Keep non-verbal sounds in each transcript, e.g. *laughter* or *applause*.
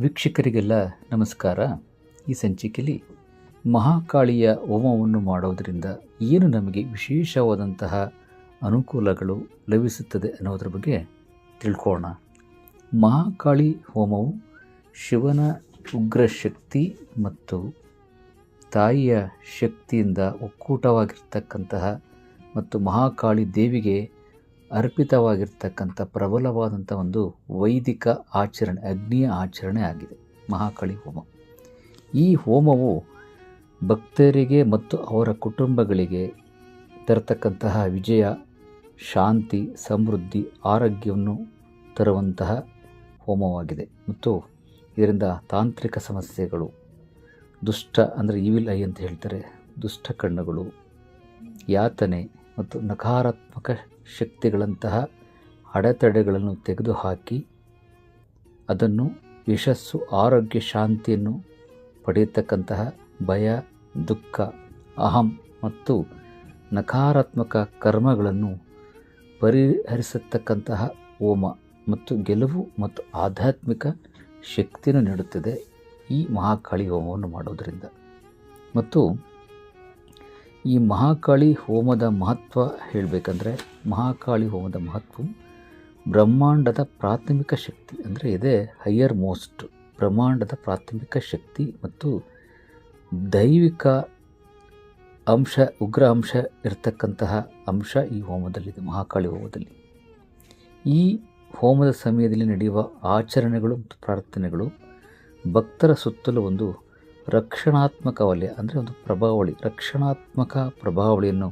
ವೀಕ್ಷಕರಿಗೆಲ್ಲ ನಮಸ್ಕಾರ. ಈ ಸಂಚಿಕೆಯಲ್ಲಿ ಮಹಾಕಾಳಿಯ ಹೋಮವನ್ನು ಮಾಡೋದರಿಂದ ಏನು ನಮಗೆ ವಿಶೇಷವಾದಂತಹ ಅನುಕೂಲಗಳು ಲಭಿಸುತ್ತದೆ ಅನ್ನೋದ್ರ ಬಗ್ಗೆ ತಿಳ್ಕೊಳ್ಳೋಣ. ಮಹಾಕಾಳಿ ಹೋಮವು ಶಿವನ ಉಗ್ರ ಶಕ್ತಿ ಮತ್ತು ತಾಯಿಯ ಶಕ್ತಿಯಿಂದ ಒಕ್ಕೂಟವಾಗಿರ್ತಕ್ಕಂತಹ ಮತ್ತು ಮಹಾಕಾಳಿ ದೇವಿಗೆ ಅರ್ಪಿತವಾಗಿರ್ತಕ್ಕಂಥ ಪ್ರಬಲವಾದಂಥ ಒಂದು ವೈದಿಕ ಆಚರಣೆ, ಅಗ್ನಿಯ ಆಚರಣೆ ಆಗಿದೆ, ಮಹಾಕಳಿ ಹೋಮ. ಈ ಹೋಮವು ಭಕ್ತರಿಗೆ ಮತ್ತು ಅವರ ಕುಟುಂಬಗಳಿಗೆ ತರತಕ್ಕಂತಹ ವಿಜಯ, ಶಾಂತಿ, ಸಮೃದ್ಧಿ, ಆರೋಗ್ಯವನ್ನು ತರುವಂತಹ ಹೋಮವಾಗಿದೆ. ಮತ್ತು ಇದರಿಂದ ತಾಂತ್ರಿಕ ಸಮಸ್ಯೆಗಳು, ದುಷ್ಟ ಅಂದರೆ ಇವಿಲ್ ಐ ಅಂತ ಹೇಳ್ತಾರೆ, ದುಷ್ಟ ಕಣ್ಣುಗಳು, ಯಾತನೆ ಮತ್ತು ನಕಾರಾತ್ಮಕ ಶಕ್ತಿಗಳಂತಹ ಅಡೆತಡೆಗಳನ್ನು ತೆಗೆದುಹಾಕಿ ಅದನ್ನು ಯಶಸ್ಸು, ಆರೋಗ್ಯ, ಶಾಂತಿಯನ್ನು ಪಡೆಯತಕ್ಕಂತಹ ಭಯ, ದುಃಖ, ಅಹಂ ಮತ್ತು ನಕಾರಾತ್ಮಕ ಕರ್ಮಗಳನ್ನು ಪರಿಹರಿಸತಕ್ಕಂತಹ ಹೋಮ ಮತ್ತು ಗೆಲುವು ಮತ್ತು ಆಧ್ಯಾತ್ಮಿಕ ಶಕ್ತಿಯನ್ನು ನೀಡುತ್ತದೆ ಈ ಮಹಾಕಾಳಿ ಹೋಮವನ್ನು ಮಾಡೋದರಿಂದ ಮತ್ತು ಈ ಮಹಾಕಾಳಿ ಹೋಮದ ಮಹತ್ವ ಹೇಳಬೇಕಂದ್ರೆ ಮಹಾಕಾಳಿ ಹೋಮದ ಮಹತ್ವ ಬ್ರಹ್ಮಾಂಡದ ಪ್ರಾಥಮಿಕ ಶಕ್ತಿ ಅಂದರೆ ಇದೇ ಹೈಯರ್ ಮೋಸ್ಟ್ ಬ್ರಹ್ಮಾಂಡದ ಪ್ರಾಥಮಿಕ ಶಕ್ತಿ ಮತ್ತು ದೈವಿಕ ಅಂಶ, ಉಗ್ರ ಅಂಶ ಇರತಕ್ಕಂತಹ ಅಂಶ ಈ ಹೋಮದಲ್ಲಿದೆ, ಮಹಾಕಾಳಿ ಹೋಮದಲ್ಲಿ. ಈ ಹೋಮದ ಸಮಯದಲ್ಲಿ ನಡೆಯುವ ಆಚರಣೆಗಳು ಮತ್ತು ಪ್ರಾರ್ಥನೆಗಳು ಭಕ್ತರ ಸುತ್ತಲೂ ಒಂದು ರಕ್ಷಣಾತ್ಮಕ ವಲಯ ಅಂದರೆ ಒಂದು ಪ್ರಭಾವಳಿ, ರಕ್ಷಣಾತ್ಮಕ ಪ್ರಭಾವಳಿಯನ್ನು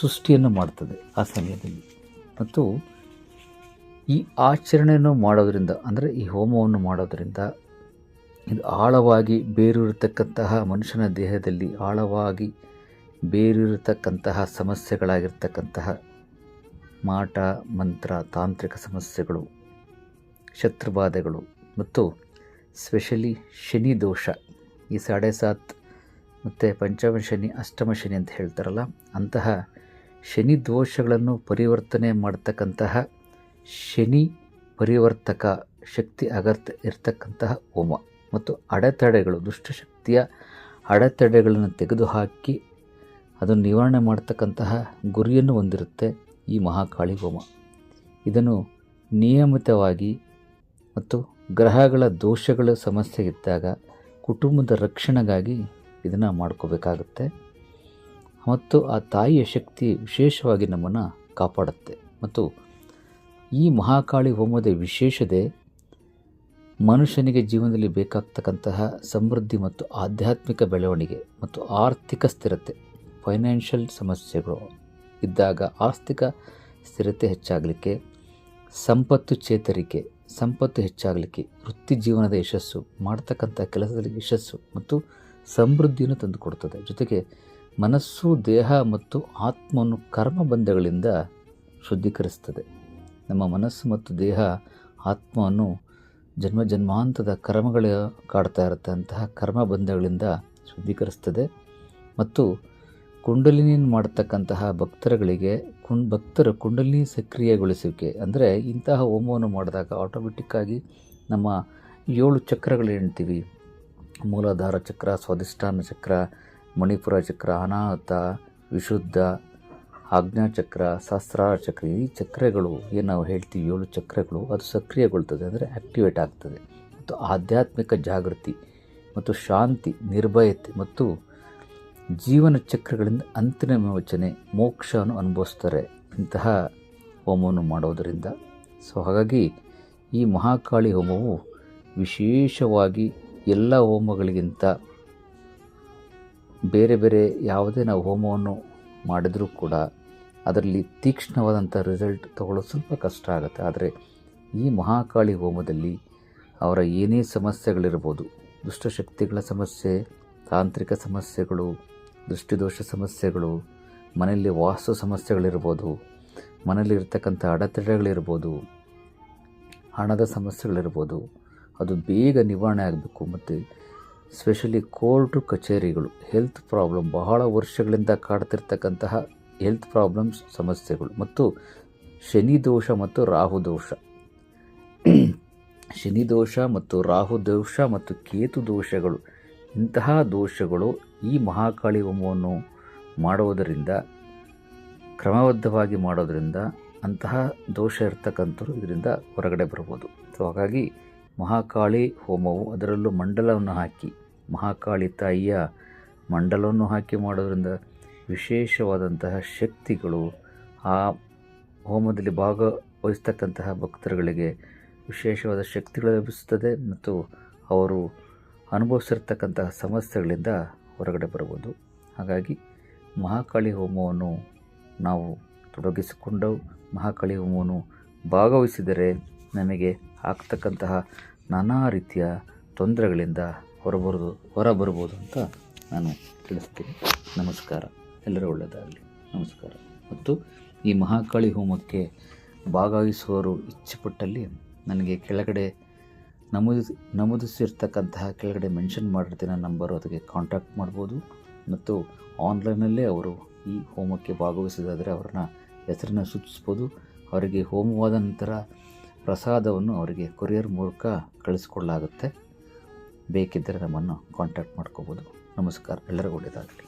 ಸೃಷ್ಟಿಯನ್ನು ಮಾಡ್ತದೆ ಆ ಸಮಯದಲ್ಲಿ. ಮತ್ತು ಈ ಆಚರಣೆಯನ್ನು ಮಾಡೋದರಿಂದ, ಅಂದರೆ ಈ ಹೋಮವನ್ನು ಮಾಡೋದರಿಂದ, ಇದು ಆಳವಾಗಿ ಬೇರೂರತಕ್ಕಂತಹ ಮನುಷ್ಯನ ದೇಹದಲ್ಲಿ ಆಳವಾಗಿ ಬೇರೂರತಕ್ಕಂತಹ ಸಮಸ್ಯೆಗಳಾಗಿರ್ತಕ್ಕಂತಹ ಮಾಟ, ಮಂತ್ರ, ತಾಂತ್ರಿಕ ಸಮಸ್ಯೆಗಳು, ಶತ್ರುಬಾಧೆಗಳು ಮತ್ತು ಸ್ಪೆಷಲಿ ಶನಿ ದೋಷ. ಈ ಸಾಡೆ ಸಾತ್ ಮತ್ತು ಪಂಚಮ ಶನಿ, ಅಷ್ಟಮ ಶನಿ ಅಂತ ಹೇಳ್ತಾರಲ್ಲ, ಅಂತಹ ಶನಿ ದೋಷಗಳನ್ನು ಪರಿವರ್ತನೆ ಮಾಡ್ತಕ್ಕಂತಹ ಶನಿ ಪರಿವರ್ತಕ ಶಕ್ತಿ ಅಗತ್ಯ ಇರತಕ್ಕಂತಹ ಹೋಮ. ಮತ್ತು ಅಡೆತಡೆಗಳು, ದುಷ್ಟಶಕ್ತಿಯ ಅಡೆತಡೆಗಳನ್ನು ತೆಗೆದುಹಾಕಿ ಅದನ್ನು ನಿವಾರಣೆ ಮಾಡ್ತಕ್ಕಂತಹ ಗುರಿಯನ್ನು ಹೊಂದಿರುತ್ತೆ ಈ ಮಹಾಕಾಳಿ ಹೋಮ. ಇದನ್ನು ನಿಯಮಿತವಾಗಿ ಮತ್ತು ಗ್ರಹಗಳ ದೋಷಗಳ ಸಮಸ್ಯೆ ಇದ್ದಾಗ ಕುಟುಂಬದ ರಕ್ಷಣೆಗಾಗಿ ಇದನ್ನು ಮಾಡ್ಕೋಬೇಕಾಗುತ್ತೆ. ಮತ್ತು ಆ ತಾಯಿಯ ಶಕ್ತಿ ವಿಶೇಷವಾಗಿ ನಮ್ಮನ್ನು ಕಾಪಾಡುತ್ತೆ. ಮತ್ತು ಈ ಮಹಾಕಾಳಿ ಹೋಮದ ವಿಶೇಷತೆ ಮನುಷ್ಯನಿಗೆ ಜೀವನದಲ್ಲಿ ಬೇಕಾಗ್ತಕ್ಕಂತಹ ಸಮೃದ್ಧಿ ಮತ್ತು ಆಧ್ಯಾತ್ಮಿಕ ಬೆಳವಣಿಗೆ ಮತ್ತು ಆರ್ಥಿಕ ಸ್ಥಿರತೆ, ಫೈನಾನ್ಷಿಯಲ್ ಸಮಸ್ಯೆಗಳು ಇದ್ದಾಗ ಆರ್ಥಿಕ ಸ್ಥಿರತೆ ಹೆಚ್ಚಾಗಲಿಕ್ಕೆ, ಸಂಪತ್ತು ಚೇತರಿಕೆ ಸಂಪತ್ತು ಹೆಚ್ಚಾಗಲಿಕ್ಕೆ ವೃತ್ತಿ ಜೀವನದ ಯಶಸ್ಸು, ಮಾಡ್ತಕ್ಕಂಥ ಕೆಲಸದಲ್ಲಿ ಯಶಸ್ಸು ಮತ್ತು ಸಮೃದ್ಧಿಯನ್ನು ತಂದುಕೊಡುತ್ತದೆ. ಜೊತೆಗೆ ಮನಸ್ಸು, ದೇಹ ಮತ್ತು ಆತ್ಮವನ್ನು ಕರ್ಮ ಬಂಧಗಳಿಂದ ಶುದ್ಧೀಕರಿಸ್ತದೆ ನಮ್ಮ ಮನಸ್ಸು ಮತ್ತು ದೇಹ, ಆತ್ಮವನ್ನು ಜನ್ಮ ಜನ್ಮಾಂತದ ಕರ್ಮಗಳ ಕಾಡ್ತಾ ಕರ್ಮ ಬಂಧಗಳಿಂದ ಶುದ್ಧೀಕರಿಸ್ತದೆ ಮತ್ತು ಕುಂಡಲಿನಿ ಮಾಡತಕ್ಕಂತಹ ಭಕ್ತರುಗಳಿಗೆ ಕುಂ ಭಕ್ತರ ಕುಂಡಲಿನಿ ಸಕ್ರಿಯಗೊಳಿಸುವಿಕೆ ಅಂದರೆ ಇಂತಹ ಹೋಮವನ್ನು ಮಾಡಿದಾಗ ಆಟೋಮೆಟಿಕ್ಕಾಗಿ ನಮ್ಮ ಏಳು ಚಕ್ರಗಳು ಹೇಳ್ತೀವಿ ಮೂಲಾಧಾರ ಚಕ್ರ, ಸ್ವಾಧಿಷ್ಠಾನ ಚಕ್ರ, ಮಣಿಪುರ ಚಕ್ರ, ಅನಾಹುತ, ವಿಶುದ್ಧ ಆಜ್ಞಾಚಕ್ರ ಸಹಸ್ರಾರ ಚಕ್ರ ಈ ಚಕ್ರಗಳು ಏನು ನಾವು ಹೇಳ್ತೀವಿ ಏಳು ಚಕ್ರಗಳು ಅದು ಸಕ್ರಿಯಗೊಳ್ತದೆ ಅಂದರೆ ಆ್ಯಕ್ಟಿವೇಟ್ ಆಗ್ತದೆ. ಮತ್ತು ಆಧ್ಯಾತ್ಮಿಕ ಜಾಗೃತಿ ಮತ್ತು ಶಾಂತಿ, ನಿರ್ಭಯತೆ ಮತ್ತು ಜೀವನ ಚಕ್ರಗಳಿಂದ ಅಂತಿಮ ವಿಮೋಚನೆ ಮೋಕ್ಷವನ್ನು ಅನುಭವಿಸ್ತಾರೆ ಇಂತಹ ಹೋಮವನ್ನು ಮಾಡೋದರಿಂದ. ಸೊ ಹಾಗಾಗಿ ಈ ಮಹಾಕಾಳಿ ಹೋಮವು ವಿಶೇಷವಾಗಿ ಎಲ್ಲ ಹೋಮಗಳಿಗಿಂತ ಬೇರೆ ಬೇರೆ ಯಾವುದೇ ನಾವು ಹೋಮವನ್ನು ಮಾಡಿದರೂ ಕೂಡ ಅದರಲ್ಲಿ ತೀಕ್ಷ್ಣವಾದಂಥ ರಿಸಲ್ಟ್ ತಗೊಳ್ಳೋದು ಸ್ವಲ್ಪ ಕಷ್ಟ ಆಗುತ್ತೆ. ಆದರೆ ಈ ಮಹಾಕಾಳಿ ಹೋಮದಲ್ಲಿ ಅವರ ಏನೇ ಸಮಸ್ಯೆಗಳಿರ್ಬೋದು, ದುಷ್ಟಶಕ್ತಿಗಳ ಸಮಸ್ಯೆ, ತಾಂತ್ರಿಕ ಸಮಸ್ಯೆಗಳು ದೃಷ್ಟಿದೋಷ ಸಮಸ್ಯೆಗಳು, ಮನೆಯಲ್ಲಿ ವಾಸ್ತು ಸಮಸ್ಯೆಗಳಿರ್ಬೋದು, ಮನೆಯಲ್ಲಿ ಇರ್ತಕ್ಕಂಥ ಅಡೆತಡೆಗಳಿರ್ಬೋದು, ಹಣದ ಸಮಸ್ಯೆಗಳಿರ್ಬೋದು, ಅದು ಬೇಗ ನಿವಾರಣೆ ಆಗಬೇಕು. ಮತ್ತು ಸ್ಪೆಷಲಿ ಕೋರ್ಟು ಕಚೇರಿಗಳು ಹೆಲ್ತ್ ಪ್ರಾಬ್ಲಮ್ ಬಹಳ ವರ್ಷಗಳಿಂದ ಕಾಡ್ತಿರ್ತಕ್ಕಂತಹ ಹೆಲ್ತ್ ಪ್ರಾಬ್ಲಮ್ಸ್ ಸಮಸ್ಯೆಗಳು. ಮತ್ತು ಶನಿ ದೋಷ ಮತ್ತು ರಾಹು ದೋಷ *clears throat* ಶನಿ ದೋಷ ಮತ್ತು ರಾಹು ದೋಷ ಮತ್ತು ಕೇತು ದೋಷಗಳು ಇಂತಹ ದೋಷಗಳು ಈ ಮಹಾಕಾಳಿ ಹೋಮವನ್ನು ಮಾಡುವುದರಿಂದ, ಕ್ರಮಬದ್ಧವಾಗಿ ಮಾಡೋದರಿಂದ ಅಂತಹ ದೋಷ ಇರ್ತಕ್ಕಂಥವ್ರು ಇದರಿಂದ ಹೊರಗಡೆ ಬರ್ಬೋದು. ಸೊ ಹಾಗಾಗಿ ಮಹಾಕಾಳಿ ಹೋಮವು ಅದರಲ್ಲೂ ಮಂಡಲವನ್ನು ಹಾಕಿ, ಮಹಾಕಾಳಿ ತಾಯಿಯ ಮಂಡಲವನ್ನು ಹಾಕಿ ಮಾಡೋದರಿಂದ ವಿಶೇಷವಾದಂತಹ ಶಕ್ತಿಗಳು ಆ ಹೋಮದಲ್ಲಿ ಭಾಗವಹಿಸ್ತಕ್ಕಂತಹ ಭಕ್ತರುಗಳಿಗೆ ವಿಶೇಷವಾದ ಶಕ್ತಿಗಳು ಲಭಿಸುತ್ತದೆ ಮತ್ತು ಅವರು ಅನುಭವಿಸಿರ್ತಕ್ಕಂತಹ ಸಮಸ್ಯೆಗಳಿಂದ ಹೊರಗಡೆ ಬರ್ಬೋದು ಹಾಗಾಗಿ ಮಹಾಕಾಳಿ ಹೋಮವನ್ನು ನಾವು ತೊಡಗಿಸಿಕೊಂಡು ಮಹಾಕಾಳಿ ಹೋಮವನ್ನು ಭಾಗವಹಿಸಿದರೆ ನಮಗೆ ಆಗ್ತಕ್ಕಂತಹ ನಾನಾ ರೀತಿಯ ತೊಂದರೆಗಳಿಂದ ಹೊರಬರೋದು ಹೊರಬರ್ಬೋದು ಅಂತ ನಾನು ತಿಳಿಸ್ತೀನಿ ನಮಸ್ಕಾರ. ಎಲ್ಲರೂ ಒಳ್ಳೆಯದಾಗಲಿ. ನಮಸ್ಕಾರ. ಮತ್ತು ಈ ಮಹಾಕಾಳಿ ಹೋಮಕ್ಕೆ ಭಾಗವಹಿಸುವವರು ಇಚ್ಛೆಪಟ್ಟಲ್ಲಿ ನನಗೆ ಕೆಳಗಡೆ ನಮೂದಿಸಿ ನಮೂದಿಸಿರ್ತಕ್ಕಂತಹ ಕೆಳಗಡೆ ಮೆನ್ಷನ್ ಮಾಡಿರ್ತೀನಿ ನಂಬರು ಅದಕ್ಕೆ ಕಾಂಟ್ಯಾಕ್ಟ್ ಮಾಡ್ಬೋದು. ಮತ್ತು ಆನ್ಲೈನಲ್ಲೇ ಅವರು ಈ ಹೋಮಕ್ಕೆ ಭಾಗವಹಿಸೋದಾದರೆ ಅವ್ರನ್ನ ಹೆಸರನ್ನ ಸೂಚಿಸ್ಬೋದು. ಅವರಿಗೆ ಹೋಮವಾದ ನಂತರ ಪ್ರಸಾದವನ್ನು ಅವರಿಗೆ ಕೊರಿಯರ್ ಮೂಲಕ ಕಳಿಸ್ಕೊಡಲಾಗುತ್ತೆ ಬೇಕಿದ್ದರೆ ನಮ್ಮನ್ನು ಕಾಂಟ್ಯಾಕ್ಟ್ ಮಾಡ್ಕೋಬೋದು. ನಮಸ್ಕಾರ. ಎಲ್ಲರಿಗೂ ಒಳ್ಳೆಯದಾಗಲಿ.